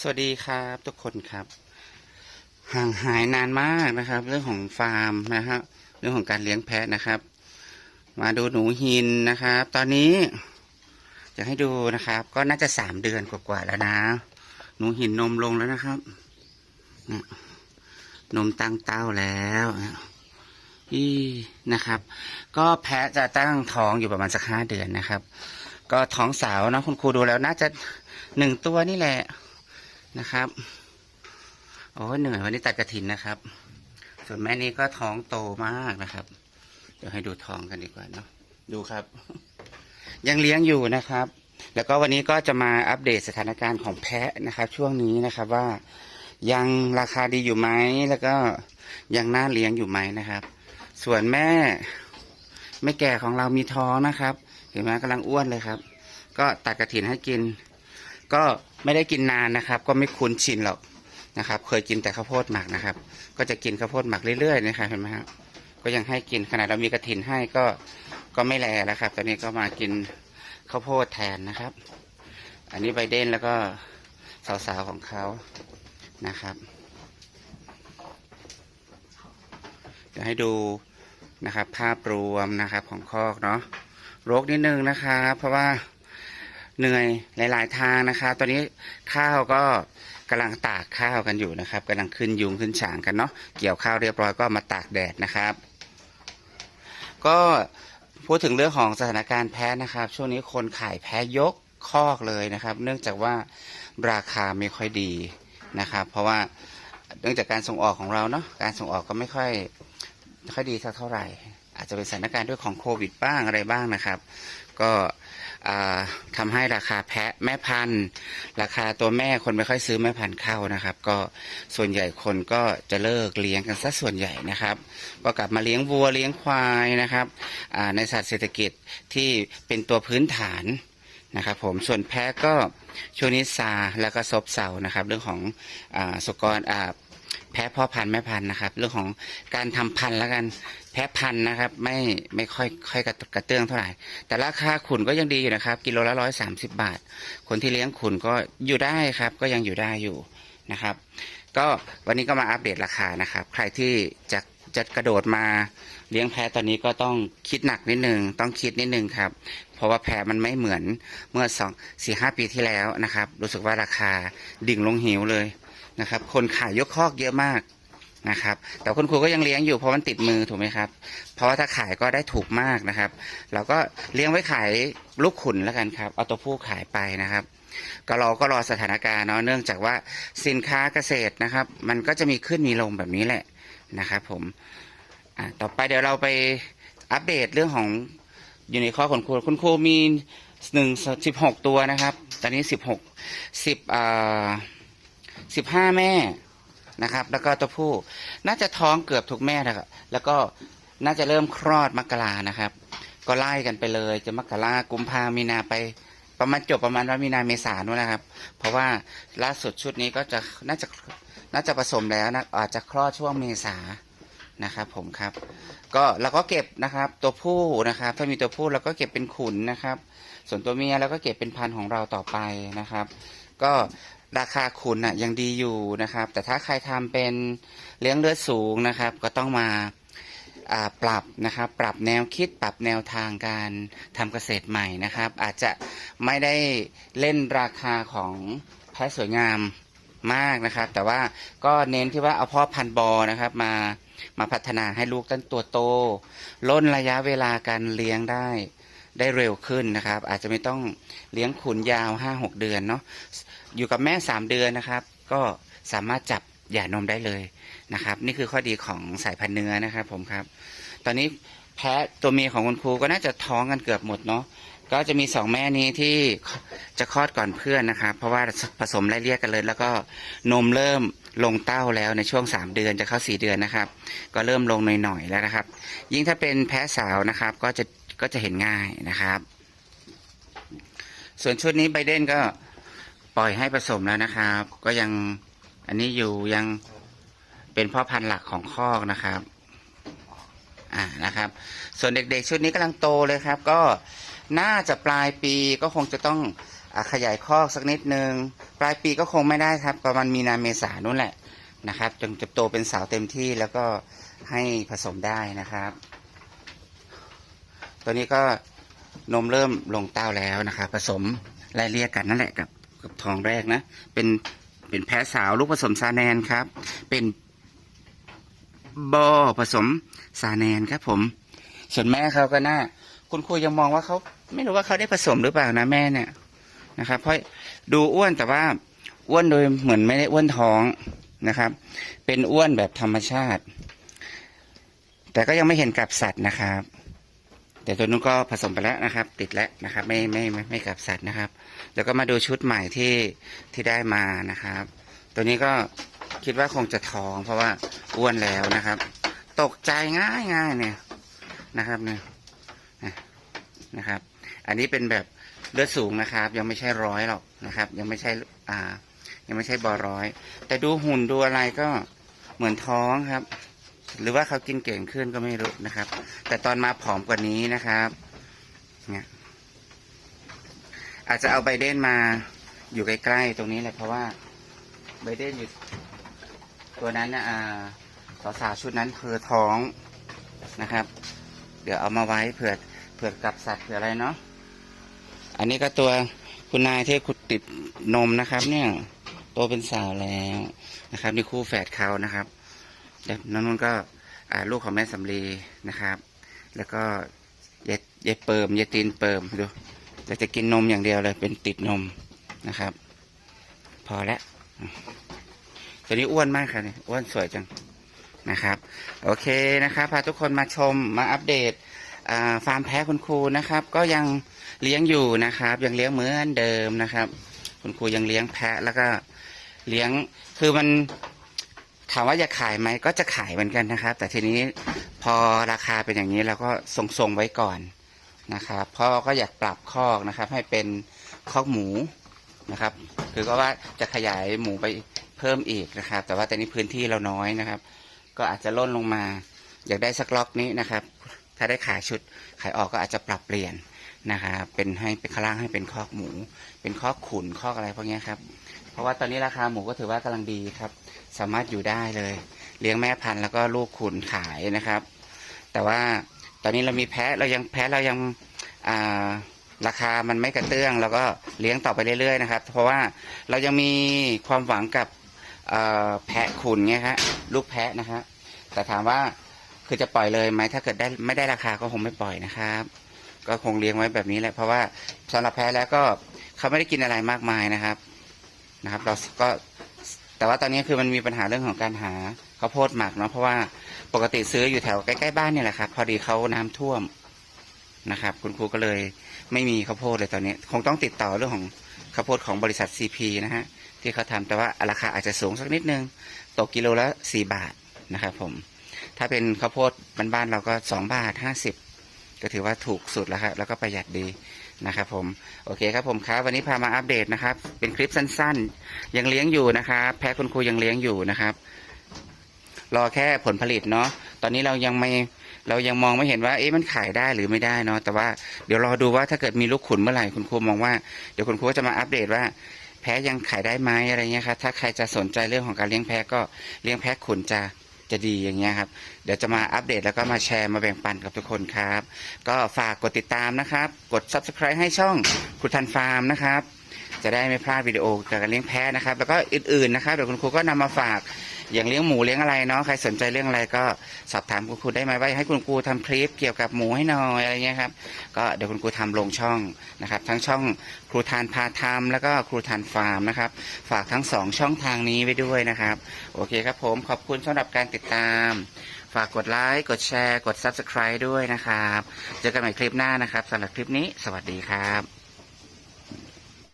สวัสดีครับทุกคนครับ ห่างหายนานมากนะครับ เรื่องของฟาร์มนะครับ เรื่องของการเลี้ยงแพะนะครับ มาดูหนูหินนะครับ ตอนนี้จะให้ดูนะครับ ก็น่าจะสามเดือนกว่าๆแล้วนะ หนูหินนมลงแล้วนะครับ นมตั้งเต้าแล้วอีนะครับ ก็แพะจะตั้งท้องอยู่ประมาณสักห้าเดือนนะครับ ก็ท้องสาวนะคุณครูดูแล้วน่าจะหนึ่งตัวนี่แหละ นะครับโอ้เหนื่อยวันนี้ตัดกระถินนะครับ ส่วนแม่นี้ก็ท้องโตมากนะครับ เดี๋ยวให้ดูท้องกันดีกว่าเนาะดูครับ ยังเลี้ยงอยู่นะครับ แล้วก็วันนี้ก็จะมาอัปเดตสถานการณ์ของแพะนะครับ ช่วงนี้นะครับว่ายังราคาดีอยู่ไหมแล้วก็ยังน่าเลี้ยงอยู่ไหมนะครับ ส่วนแม่แม่แก่ของเรามีท้องนะครับ เห็นไหมกำลังอ้วนเลยครับ ก็ตัดกระถินให้กิน ก็ ไม่ได้กินนานนะครับ ก็ไม่คุ้นชินหรอกนะครับ เคยกินแต่ข้าวโพดหมักนะครับ ก็จะกินข้าวโพดหมักเรื่อยๆนะครับเห็นไหมครับก็ยังให้กินขนาดเรามีกระถินให้ก็ก็ไม่แลแล้วครับ ตอนนี้ก็มากินข้าวโพดแทนนะครับ อันนี้ไบเดนแล้วก็สาวๆของเขานะครับเดี๋ยวให้ดูนะครับ ภาพรวมนะครับของคอกเนาะรกนิดนึงนะครับเพราะว่า เหนื่อยหลาย ๆ ทางนะครับตอนนี้ข้าวก็กำลังตากข้าวกันอยู่นะครับกำลังขึ้นยุงขึ้นฉางกันเนาะเกี่ยวข้าวเรียบร้อยก็มาตากแดดนะครับ ก็พูดถึงเรื่องของสถานการณ์แพ้นะครับ ช่วงนี้คนขายแพ้ยกคอกเลยนะครับ เนื่องจากว่าราคาไม่ค่อยดีนะครับ เพราะว่าเนื่องจากการส่งออกของเราเนาะการส่งออกก็ไม่ค่อยค่อยดีสักเท่าไหร่ อาจจะเป็นสถานการณ์ด้วยของโควิดบ้างอะไรบ้างนะครับ ก็อ่าทำให้ราคาแพะแม่พันธุ์ ราคาตัวแม่คนไม่ค่อยซื้อแม่พันธุ์เข้านะครับ ก็ส่วนใหญ่คนก็จะเลิกเลี้ยงกันซะส่วนใหญ่นะครับ ก็กลับมาเลี้ยงวัวเลี้ยงควายนะครับอ่าในสัตว์เศรษฐกิจที่เป็นตัวพื้นฐานนะครับผมส่วนแพะก็ช่วงนี้ซาแล้วก็ซบเซานะครับ เรื่องของอสุกรอา แพะพ่อพันธุ์แม่พันธุ์นะครับ เรื่องของการทำพันธุ์แล้วกันแพะพันธุ์นะครับ ไม่ไม่ค่อยค่อยกระกระเตื้องเท่าไหร่แต่ราคาขุนก็ยังดีอยู่นะครับ กิโลละร้อยสามสิบบาท คนที่เลี้ยงขุนก็อยู่ได้ครับ ก็ยังอยู่ได้อยู่นะครับ ก็วันนี้ก็มาอัปเดตราคานะครับ ใครที่จะจะกระโดดมาเลี้ยงแพะตอนนี้ก็ต้องคิดหนักนิดนึงต้องคิดนิดนึงครับ เพราะว่าแพะมันไม่เหมือนเมื่อสองสี่ห้าปีที่แล้วนะครับ รู้สึกว่าราคาดิ่งลงหิวเลย นะครับ คนขายยกคอกเยอะมากนะครับ แต่คุณครูก็ยังเลี้ยงอยู่เพราะมันติดมือถูกไหมครับ เพราะว่าถ้าขายก็ได้ถูกมากนะครับ เราก็เลี้ยงไว้ขายลูกขุนแล้วกันครับ เอาตัวผู้ขายไปนะครับ ก็รอก็รอสถานการณ์เนาะ เนื่องจากว่าสินค้าเกษตรนะครับ มันก็จะมีขึ้นมีลงแบบนี้แหละนะครับ ผมต่อไปเดี๋ยวเราไปอัปเดตเรื่องของอยู่ในข้อคุณครูคุณครูมีหนึ่งสิบหกตัวนะครับ ตอนนี้สิบหกสิบอ่า สิบห้าแม่นะครับ แล้วก็ตัวผู้น่าจะท้องเกือบทุกแม่แล้วก็แล้วก็น่าจะเริ่มคลอดมกรานะครับ ก็ไล่กันไปเลย จะมกรากุมภามีนาไปประมาณจบประมาณว่ามีนาเมษาโนนนะครับ เพราะว่าล่าสุดชุดนี้ก็จะน่าจะน่าจะผสมแล้วนะอาจจะคลอดช่วงเมษานะครับผมครับ ก็เราก็เก็บนะครับตัวผู้นะครับ ถ้ามีตัวผู้เราก็เก็บเป็นขุนนะครับ ส่วนตัวเมียเราก็เก็บเป็นพันธุ์ของเราต่อไปนะครับ ก็ ราคาขุนอะยังดีอยู่นะครับ แต่ถ้าใครทำเป็นเลี้ยงเลือดสูงนะครับ ก็ต้องมาปรับนะครับ ปรับแนวคิดปรับแนวทางการทำเกษตรใหม่นะครับ อาจจะไม่ได้เล่นราคาของแพะสวยงามมากนะครับ แต่ว่าก็เน้นที่ว่าเอาพ่อพันธุ์บอนะครับ มามาพัฒนาให้ลูกตั้นตัวโตล่นระยะเวลาการเลี้ยงได้ได้เร็วขึ้นนะครับ อาจจะไม่ต้องเลี้ยงขุนยาวห้าหกเดือนเนาะ อยู่กับแม่สามเดือนนะครับ ก็สามารถจับหย่านมได้เลยนะครับ นี่คือข้อดีของสายพันธุ์เนื้อนะครับ ผมครับ ตอนนี้แพะตัวเมียของคุณครูก็น่าจะท้องกันเกือบหมดเนาะก็จะมีสองแม่นี้ที่จะคลอดก่อนเพื่อนนะครับ เพราะว่าผสมไล่เรียกกันเลย แล้วก็นมเริ่มลงเต้าแล้วในช่วงสามเดือนจะเข้าสี่เดือนนะครับ ก็เริ่มลงหน่อยๆแล้วนะครับ ยิ่งถ้าเป็นแพะสาวนะครับ ก็จะก็จะเห็นง่ายนะครับ ส่วนชุดนี้ไบเดนก็ ปล่อยให้ผสมแล้วนะครับ ก็ยังอันนี้อยู่ยังเป็นพ่อพันธุ์หลักของคอกนะครับ อ่านะครับ ส่วนเด็กๆ ชุดนี้กำลังโตเลยครับ ก็น่าจะปลายปีก็คงจะต้องอขยายคอกสักนิดนึง ปลายปีก็คงไม่ได้ครับ ประมาณมีนาเมษานู่นแหละนะครับจนจะโตเป็นสาวเต็มที่แล้วก็ให้ผสมได้นะครับ ตัวนี้ก็นมเริ่มลงเต้าแล้วนะครับ ผสมไล่เรียกกันนั่นแหละกับ กับทองแรกนะ เป็นเป็นแพะสาวลูกผสมซาแนนครับ เป็นบอผสมซาแนนครับ ผม ส่วนแม่เขาก็น่าคุณครูยังมองว่าเขาไม่รู้ว่าเขาได้ผสมหรือเปล่านะแม่เนี่ยนะครับ เพราะดูอ้วนแต่ว่าอ้วนโดยเหมือนไม่ได้อ้วนท้องนะครับ เป็นอ้วนแบบธรรมชาติ แต่ก็ยังไม่เห็นกับสัตว์นะครับ แต่ตัวนู้นก็ผสมไปแล้วนะครับ ติดแล้วนะครับ ไม่ไม่ไม่ไม่กับสัตว์นะครับ แล้วก็มาดูชุดใหม่ที่ที่ได้มานะครับ ตัวนี้ก็คิดว่าคงจะท้อง เพราะว่าอ้วนแล้วนะครับ ตกใจง่ายง่ายเนี่ยนะครับเนี่ยนะนะครับ อันนี้เป็นแบบเลือดสูงนะครับ ยังไม่ใช่ร้อยหรอกนะครับ ยังไม่ใช่อ่า ยังไม่ใช่บอร้อย แต่ดูหุ่นดูอะไรก็เหมือนท้องครับ หรือว่าเขากินเก่งขึ้นก็ไม่รู้นะครับ แต่ตอนมาผอมกว่านี้นะครับเนี่ยอาจจะเอาไบเดนมาอยู่ใกล้ๆตรงนี้เลยเพราะว่าไบเดนอยู่ตัวนั้นนะอ่าสาวชุดนั้นคือท้องนะครับ เดี๋ยวเอามาไว้เผื่อเผื่อกับสัตว์เผื่ออะไรเนาะอันนี้ก็ตัวคุณนายที่ขุดติดนมนะครับ เนี่ยโตเป็นสาวแล้วนะครับนี่คู่แฝดเขานะครับ เดี๋ยวน้องนุ่นก็ลูกของแม่สำลีนะครับ แล้วก็เย็ดเย็ดเปิมเย็ดตีนเปิมดูเราจะกินนมอย่างเดียวเลยเป็นติดนมนะครับ พอแล้วตัวนี้อ้วนมากค่ะเนี่ยอ้วนสวยจังนะครับ โอเคนะครับพาทุกคนมาชมมาอัปเดตฟาร์มแพะคุณครูนะครับ ก็ยังเลี้ยงอยู่นะครับ ยังเลี้ยงเหมือนเดิมนะครับ คุณครูยังเลี้ยงแพะแล้วก็เลี้ยงคือมัน ถามว่าจะขายไหมก็จะขายเหมือนกันนะครับ แต่ทีนี้พอราคาเป็นอย่างนี้เราก็ทรงๆไว้ก่อนนะครับเพราะก็อยากปรับคอกนะครับ ให้เป็นคอกหมูนะครับ คือก็ว่าจะขยายหมูไปเพิ่มอีกนะครับ แต่ว่าตอนนี้พื้นที่เราน้อยนะครับ ก็อาจจะล่นลงมา อยากได้สักล็อกนี้นะครับ ถ้าได้ขายชุดขายออกก็อาจจะปรับเปลี่ยนนะครับเป็นให้เป็นข้างล่างให้เป็นคอกหมู เป็นคอกขุนคอกอะไรพวกนี้ครับ เพราะว่าตอนนี้ราคาหมูก็ถือว่ากำลังดีครับ สามารถอยู่ได้เลย เลี้ยงแม่พันธุ์แล้วก็ลูกขุนขายนะครับ แต่ว่าตอนนี้เรามีแพะเรายังแพะเรายังาราคามันไม่กระเตื้องเราก็เลี้ยงต่อไปเรื่อยๆนะครับ เพราะว่าเรายังมีความหวังกับแพะขุนไงฮะลูกแพะนะฮะแต่ถามว่า คือจะปล่อยเลยไหมถ้าเกิดได้ไม่ได้ราคาก็คงไม่ปล่อยนะครับ ก็คงเลี้ยงไว้แบบนี้แหละเพราะว่าสำหรับแพะแล้วก็เขาไม่ได้กินอะไรมากมายนะครับนะครับ เราก็แต่ว่าตอนนี้คือมันมีปัญหาเรื่องของการหาข้าวโพดหมักเนาะเพราะว่าปกติซื้ออยู่แถวใกล้ๆบ้านเนี่ยแหละครับ พอดีเขาน้ำท่วมนะครับ คุณครูก็เลยไม่มีข้าวโพดเลยตอนนี้ คงต้องติดต่อเรื่องของข้าวโพดของบริษัท CP นะฮะที่เขาทำแต่ว่าราคาอาจจะสูงสักนิดนึงตกกิโลละสี่บาทนะครับผม ถ้าเป็นข้าวโพดบ้านๆเราก็สองบาทห้าสิบก็ถือว่าถูกสุดแล้วครับแล้วก็ประหยัดดีนะครับผมโอเคครับผมครับวันนี้พามาอัปเดตนะครับ เป็นคลิปสั้นๆ ยังเลี้ยงอยู่นะครับแพ้คุณครูยังเลี้ยงอยู่นะครับ รอแค่ผลผลิตเนาะตอนนี้เรายังไม่เรายังมองไม่เห็นว่าเอ๊ะมันขายได้หรือไม่ได้เนาะแต่ว่าเดี๋ยวรอดูว่าถ้าเกิดมีลูกขุนเมื่อไหร่คุณครูมองว่าเดี๋ยวคุณครูก็จะมาอัปเดตว่าแพ้ยังขายได้ไหมอะไรเงี้ยครับถ้าใครจะสนใจเรื่องของการเลี้ยงแพะก็เลี้ยงแพะขุนจะ จะดีอย่างเงี้ยครับ เดี๋ยวจะมาอัปเดตแล้วก็มาแชร์มาแบ่งปันกับทุกคนครับ ก็ฝากกดติดตามนะครับ กด subscribe ให้ช่องคุณทันฟาร์มนะครับ จะได้ไม่พลาดวิดีโอเกี่ยวกับการเลี้ยงแพะนะครับ แล้วก็อื่นๆนะครับเดี๋ยวคุณครูก็นำมาฝากอย่างเลี้ยงหมูเลี้ยงอะไรเนาะใครสนใจเรื่องอะไรก็สอบถามคุณครูได้ไหมว่าให้คุณครูทำคลิปเกี่ยวกับหมูให้หน่อยอะไรเงี้ยครับก็เดี๋ยวคุณครูทำลงช่องนะครับ ทั้งช่องครูทานพาทำแล้วก็ครูทานฟาร์มนะครับ ฝากทั้งสองช่องทางนี้ไว้ด้วยนะครับ โอเคครับผมขอบคุณสำหรับการติดตาม ฝากกดไลค์กดแชร์ กด Subscribe ด้วยนะครับ เจอกันใหม่คลิปหน้านะครับสำหรับคลิปนี้ สวัสดีครับ